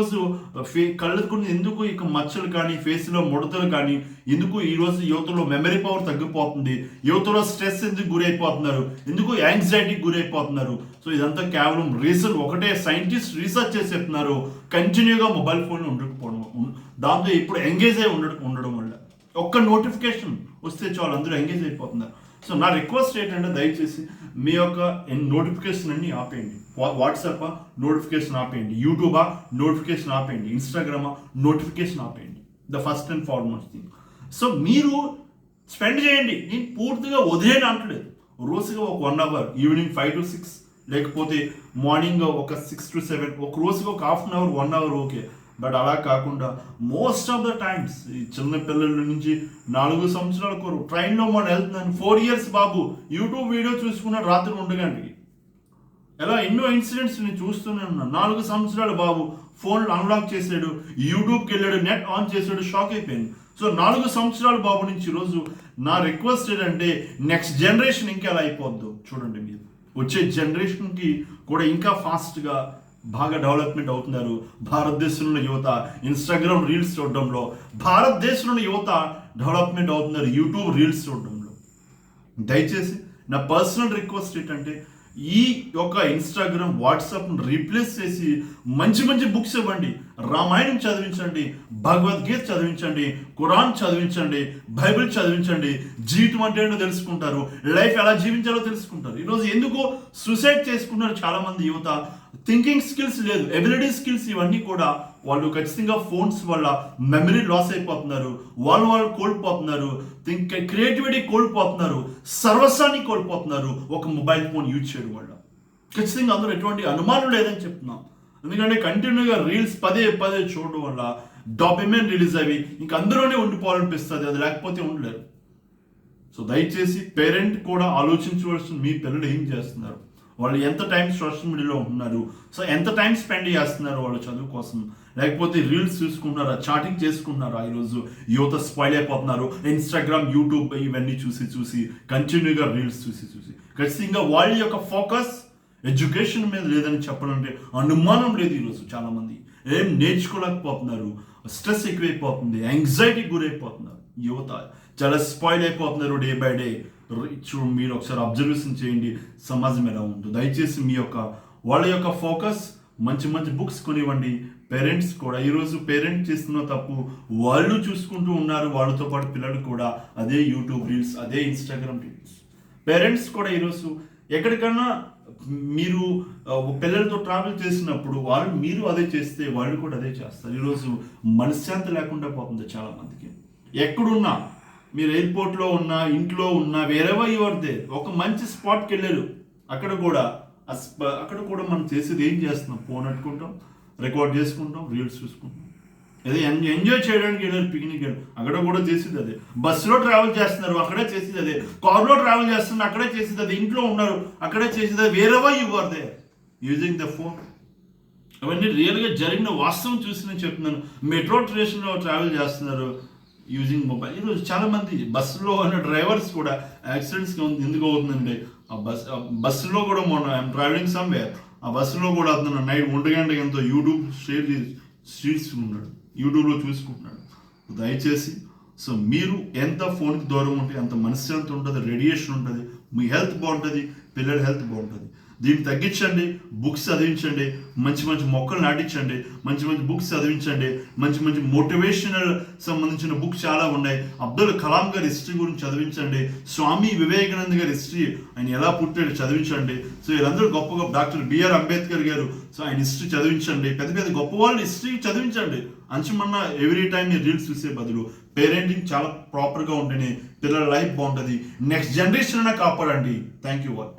రోజు ఫే కళ్ళకు ఎందుకు ఇక మచ్చలు కానీ ఫేస్లో ముడతలు కానీ ఎందుకు ఈ రోజు యువతలో మెమరీ పవర్ తగ్గిపోతుంది? యువతలో స్ట్రెస్ ఎందుకు గురైపోతున్నారు? ఎందుకు యాంగ్జైటీకి గురైపోతున్నారు? సో ఇదంతా కేవలం రీజన్ ఒకటే. సైంటిస్ట్ రీసెర్చ్ చేసి చెప్తున్నారు కంటిన్యూగా మొబైల్ ఫోన్ ఉండకపోవడం దాంతో ఇప్పుడు ఎంగేజ్ అయి ఉండడం ఉండడం వల్ల. ఒక్క నోటిఫికేషన్ వస్తే చాలు అందరూ ఎంగేజ్ అయిపోతున్నారు. సో నా రిక్వెస్ట్ ఏంటంటే దయచేసి మీ యొక్క నోటిఫికేషన్ అన్ని ఆపేయండి. వాట్సాప్ నోటిఫికేషన్ ఆపేయండి. యూట్యూబా నోటిఫికేషన్ ఆపేయండి. ఇన్స్టాగ్రామా నోటిఫికేషన్ ఆపేయండి. The first and foremost thing. So మీరు స్పెండ్ చేయండి. నేను పూర్తిగా వదిలేని అంటలేదు. రోజుగా ఒక one hour evening five to six లేకపోతే మార్నింగ్ ఒక సిక్స్ టు సెవెన్ ఒక రోజుకి ఒక half an hour one hour okay. But అలా కాకుండా మోస్ట్ ఆఫ్ ద టైమ్స్ ఈ చిన్న పిల్లల నుంచి నాలుగు సంవత్సరాల కొరకు ట్రైన్లో మనం వెళ్తున్నాను. ఫోర్ ఇయర్స్ బాబు యూట్యూబ్ వీడియో చూసుకున్నాడు రాత్రి ఉండగండి ఎలా ఎన్నో ఇన్సిడెంట్స్ నేను చూస్తూనే ఉన్నాను నాలుగు సంవత్సరాలు బాబు ఫోన్లు అన్లాక్ చేసాడు యూట్యూబ్కి వెళ్ళాడు నెట్ ఆన్ చేశాడు షాక్ అయిపోయింది. సో నాలుగు సంవత్సరాలు బాబు నుంచి ఈరోజు నా రిక్వెస్ట్ ఏంటంటే నెక్స్ట్ జనరేషన్ ఇంకా ఎలా అయిపోద్దు చూడండి మీరు. వచ్చే జనరేషన్కి కూడా ఇంకా ఫాస్ట్గా బాగా డెవలప్మెంట్ అవుతున్నారు. భారతదేశంలో యువత ఇన్స్టాగ్రామ్ రీల్స్ చూడడంలో భారతదేశంలో యువత డెవలప్మెంట్ అవుతున్నారు యూట్యూబ్ రీల్స్ చూడడంలో. దయచేసి నా పర్సనల్ రిక్వెస్ట్ ఏంటంటే ఈ యొక్క ఇన్స్టాగ్రామ్ వాట్సాప్ను రీప్లేస్ చేసి మంచి మంచి బుక్స్ ఇవ్వండి. రామాయణం చదివించండి భగవద్గీత చదివించండి ఖురాన్ చదివించండి బైబిల్ చదివించండి. జీవితం అంటే ఏంటో తెలుసుకుంటారు లైఫ్ ఎలా జీవించాలో తెలుసుకుంటారు. ఈరోజు ఎందుకో సూసైడ్ చేసుకున్నారు చాలామంది యువత. థింకింగ్ స్కిల్స్ లేదు ఎబిలిటీ స్కిల్స్ ఇవన్నీ కూడా వాళ్ళు ఖచ్చితంగా ఫోన్స్ వల్ల మెమరీ లాస్ అయిపోతున్నారు వాళ్ళు వాళ్ళు కోల్పోతున్నారు థింక్ క్రియేటివిటీ కోల్పోతున్నారు సర్వస్వాన్ని కోల్పోతున్నారు ఒక మొబైల్ ఫోన్ యూజ్ చేయడం వల్ల. ఖచ్చితంగా అందులో ఎటువంటి అనుమానం లేదని చెప్తున్నాం. ఎందుకంటే కంటిన్యూగా రీల్స్ పదే పదే చూడడం వల్ల డాక్యుమెంట్ రిలీజ్ అవి ఇంక అందులోనే ఉండిపోవాలనిపిస్తుంది అది లేకపోతే ఉండలేరు. సో దయచేసి పేరెంట్ కూడా ఆలోచించవలసిన మీ పిల్లలు ఏం చేస్తున్నారు? వాళ్ళు ఎంత టైం సోషల్ మీడియాలో ఉంటున్నారు? సో ఎంత టైం స్పెండ్ చేస్తున్నారు వాళ్ళ చదువు కోసం? లేకపోతే రీల్స్ చూసుకుంటున్నారా? చాటింగ్ చేసుకుంటున్నారా ఈరోజు? యువత స్పాయిల్ అయిపోతున్నారు. ఇన్స్టాగ్రామ్ యూట్యూబ్ ఇవన్నీ చూసి చూసి కంటిన్యూగా రీల్స్ చూసి చూసి. ఖచ్చితంగా వాళ్ళ యొక్క ఫోకస్ ఎడ్యుకేషన్ మీద లేదని చెప్పాలంటే అనుమానం లేదు ఈరోజు చాలామంది. ఏం నేర్చుకోలేకపోతున్నారు. స్ట్రెస్ ఎక్కువైపోతుంది. యాంగ్జైటీ గురైపోతున్నారు. యువత చాలా స్పాయిల్ అయిపోతున్నారు డే బై డే చూడు మీరు ఒకసారి అబ్జర్వేషన్ చేయండి సమాజం ఎలా ఉందో. దయచేసి మీ యొక్క వాళ్ళ యొక్క ఫోకస్ మంచి మంచి బుక్స్ కొనివ్వండి. పేరెంట్స్ కూడా ఈరోజు పేరెంట్ చేస్తున్న తప్పు వాళ్ళు చూసుకుంటూ ఉన్నారు వాళ్ళతో పాటు పిల్లలు కూడా అదే యూట్యూబ్ రీల్స్ అదే ఇన్స్టాగ్రామ్ రీల్స్. పేరెంట్స్ కూడా ఈరోజు ఎక్కడికన్నా మీరు పిల్లలతో ట్రావెల్ చేసినప్పుడు వాళ్ళు మీరు అదే చేస్తే వాళ్ళు కూడా అదే చేస్తారు. ఈరోజు మనశ్శాంతి లేకుండా పోతుంది చాలా మందికి ఎక్కడున్నా మీరు ఎయిర్పోర్ట్లో ఉన్నా ఇంట్లో ఉన్నా వేరేవా యువర్ దే ఒక మంచి స్పాట్కి వెళ్ళారు. అక్కడ కూడా అక్కడ కూడా మనం చేసేది ఏం చేస్తున్నాం? ఫోన్ పెట్టుకుంటాం రికార్డ్ చేసుకుంటాం రీల్స్ చూసుకుంటాం. అదే ఎంజాయ్ ఎంజాయ్ చేయడానికి వెళ్ళారు పిక్నిక్ వెళ్ళి అక్కడ కూడా చేసేది అదే. బస్సులో ట్రావెల్ చేస్తున్నారు అక్కడే చేసేది అదే. కార్లో ట్రావెల్ చేస్తున్నారు అక్కడే చేసేది అదే. ఇంట్లో ఉన్నారు అక్కడే చేసేది అదే. వేరేవా you they using the phone అవన్నీ రియల్గా జరిగిన వాస్తవం చూసి నేను చెప్తున్నాను. మెట్రో స్టేషన్లో ట్రావెల్ చేస్తున్నారు యూజింగ్ మొబైల్ ఈరోజు చాలామంది బస్సులో ఉన్న డ్రైవర్స్ కూడా యాక్సిడెంట్స్ ఎందుకు అవుతుందండి ఆ బస్ ఆ బస్సులో కూడా మొన్న ఐఎమ్ ట్రావెలింగ్ సమ్వేర్ ఆ బస్సులో కూడా అతను నైట్ ఒంటి గంటకి ఎంతో యూట్యూబ్ షేర్ చేసి స్ట్రీట్స్ ఉన్నాడు. యూట్యూబ్లో చూసుకుంటున్నాడు. దయచేసి సో మీరు ఎంత ఫోన్కి దూరం ఉంటే అంత మనశ్శాంతి ఉంటుంది రేడియేషన్ ఉంటుంది మీ హెల్త్ బాగుంటుంది పిల్లల హెల్త్ బాగుంటుంది. దీన్ని తగ్గించండి బుక్స్ చదివించండి మంచి మంచి మొక్కలు నాటించండి మంచి మంచి బుక్స్ చదివించండి మంచి మంచి మోటివేషనల్ సంబంధించిన బుక్స్ చాలా ఉన్నాయి. అబ్దుల్ కలాం గారి హిస్టరీ గురించి చదివించండి స్వామి వివేకానంద గారి హిస్టరీ ఆయన ఎలా పుట్టాడు చదివించండి. సో వీళ్ళందరూ గొప్ప గొప్ప డాక్టర్ బిఆర్ అంబేద్కర్ గారు సో ఆయన హిస్టరీ చదివించండి. పెద్ద పెద్ద గొప్ప వాళ్ళ హిస్టరీ చదివించండి. అంచమన్నా ఎవ్రీ టైం మీరు రీల్స్ చూసే బదులు పేరెంటింగ్ చాలా ప్రాపర్గా ఉంటేనే పిల్లల లైఫ్ బాగుంటుంది. నెక్స్ట్ జనరేషన్ అయినా కాపాడండి. Thank you all